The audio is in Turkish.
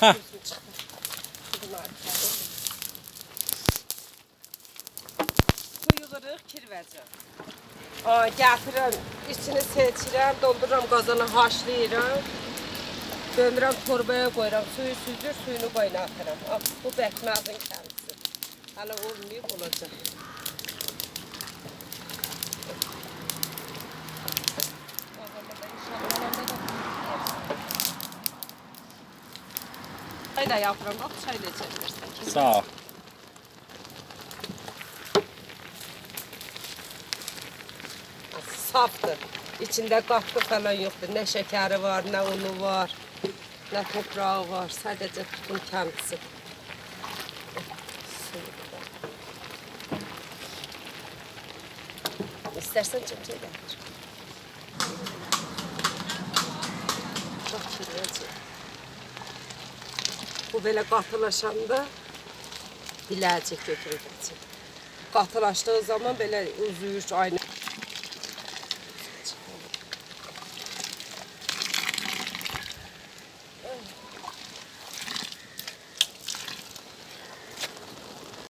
Suyu qırıq, kirvəcə. Gətirirəm, içini seçirəm, doldururam qazana, haşlayıram. Döndürəm torbaya qoyuram, suyu süzür, suyunu qaynatıram. Bu bəkmazın kəndisi. Hələ olmayıb, olacaq. Çay da yapıram, bax, çay da içə bilirsən. Sağ ol. Safdır. İçində qatlı falan yoxdur. Nə şəkəri var, nə unu var, nə toprağı var. Sadəcə tutun kəndisi. İstərsən çimçək gətir. Bax, kirvəcək. Bu belə qatılaşanda biləcək götürəcək. Qatılaşdığı zaman belə uzuyur, aynı